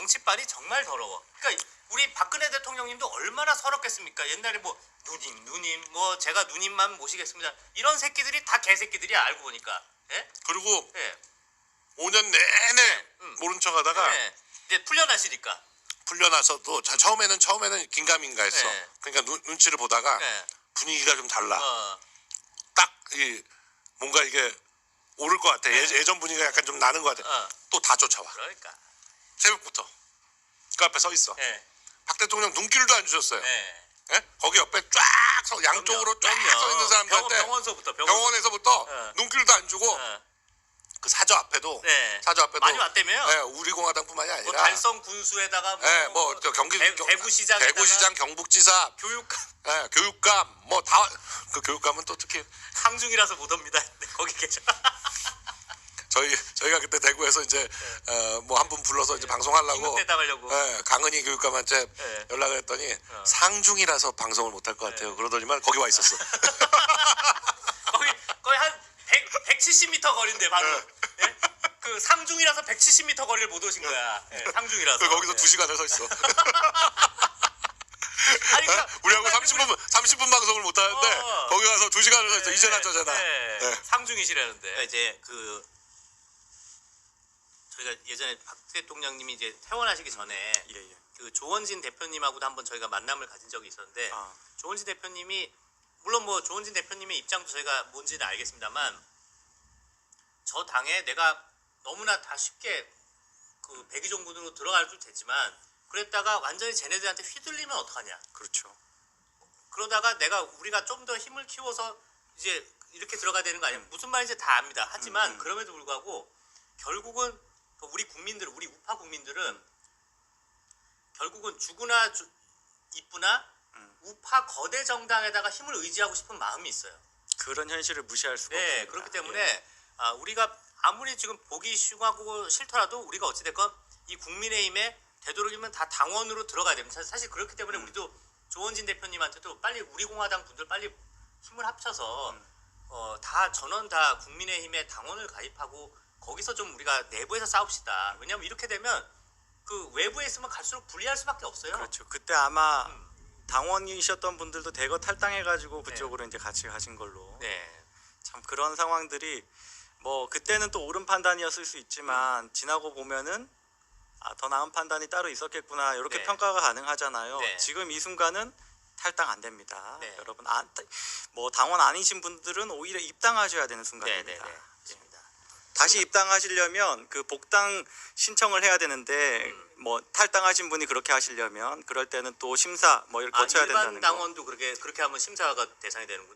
정치판이 정말 더러워. 그러니까 우리 박근혜 대통령님도 얼마나 서럽겠습니까? 옛날에 뭐 누님, 누님, 뭐 제가 누님만 모시겠습니다. 이런 새끼들이 다 개새끼들이야 알고 보니까. 예? 그리고 예. 5년 내내 음. 모른 척하다가 예. 이제 풀려나시니까. 풀려나서도 자, 처음에는 처음에는 긴가민가 했어. 네. 그러니까 눈, 눈치를 보다가 예. 분위기가 좀 달라. 어. 딱이 뭔가 이게 오를 것 같아. 예, 네. 예전 분위기가 약간 좀 나는 것 같아. 어. 또다 쫓아와. 그러니까. 새벽부터 그 앞에 서 있어. 예. 박 대통령 눈길도 안 주셨어요. 예. 예? 거기 옆에 쫙 서, 양쪽으로 쫙. 서 있는 사람들한테 병원, 병원서부터 병원. 병원 에서부터 네. 눈길도 안 주고 예. 그 사저 앞에도 네. 사저 앞에도 많이 왔다며요? 예, 우리 공화당뿐만이 아니라 뭐 달성 군수에다가 뭐, 예, 뭐 저 경기 대, 경- 대구시장 대구시장 경북지사 교육감 예, 교육감 뭐 다 그 교육감은 또 특히 상중이라서 못 옵니다. 네, 거기 계셔. 저희 저희가 그때 대구에서 이제 어, 뭐 한 분 불러서 이제 방송하려고 긴급대 당하려고. 예, 강은희 교육감한테 네. 연락을 했더니 어. 상중이라서 방송을 못 할 것 같아요. 그러더니만 거기 와 있었어. 거의 거의 한 100, 170m 거리인데 바로. 네. 예? 그 상중이라서 170m 거리를 못 오신 거야. 예, 상중이라서. 그 거기서 예. 두 시간을 서 있어. 아니, 그러니까 우리하고 정말 30분 30분 방송을 못 하는데 어. 거기 가서 두 시간을 서 있어. 네, 이제 나 저제나. 네, 네. 상중이시라는데. 그러니까 이제 그 저희가 예전에 박 대통령님이 이제 퇴원하시기 전에 예, 예. 그 조원진 대표님하고도 한번 저희가 만남을 가진 적이 있었는데 아. 조원진 대표님이 물론 뭐 조원진 대표님의 입장도 저희가 뭔지는 알겠습니다만 저 당에 내가 너무나 다 쉽게 그 백의종군으로 들어갈 줄 됐지만 그랬다가 완전히 쟤네들한테 휘둘리면 어떡하냐 그렇죠. 그러다가 내가 우리가 좀 더 힘을 키워서 이제 이렇게 들어가야 되는 거 아니야 무슨 말인지 다 압니다 하지만 음, 음. 그럼에도 불구하고 결국은 그 우리 국민들 우리 우파 국민들은 결국은 죽으나 주, 이쁘나 음. 우파 거대 정당에다가 힘을 의지하고 싶은 마음이 있어요. 그런 현실을 무시할 수가 네, 없습니다. 그렇기 때문에 예. 아, 우리가 아무리 지금 보기 쉬하고 싫더라도 우리가 어찌됐건 이 국민의힘에 되도록이면 다 당원으로 들어가야 됩니다. 사실 그렇기 때문에 음. 우리도 조원진 대표님한테도 빨리 우리 공화당 분들 빨리 힘을 합쳐서 음. 어, 다 전원 다 국민의힘에 당원을 가입하고 거기서 좀 우리가 내부에서 싸웁시다. 왜냐하면 이렇게 되면 그 외부에 있으면 갈수록 불리할 수밖에 없어요. 그렇죠. 그때 아마 음. 당원이셨던 분들도 대거 탈당해가지고 그쪽으로 이제 같이 가신 걸로. 네. 참 그런 상황들이 뭐 그때는 또 옳은 판단이었을 수 있지만 음. 지나고 보면은 아, 더 나은 판단이 따로 있었겠구나 이렇게 네. 평가가 가능하잖아요. 네. 지금 이 순간은 탈당 안 됩니다. 네. 여러분 안, 뭐 당원 아니신 분들은 오히려 입당하셔야 되는 네, 순간입니다. 네, 네. 예. 다시 입당하시려면 그 복당 신청을 해야 되는데 음. 뭐 탈당하신 분이 그렇게 하시려면 그럴 때는 또 심사 뭐 이렇게 아, 거쳐야 일반 된다는 거. 당원도 그렇게 그렇게 하면 심사가 대상이 되는군요.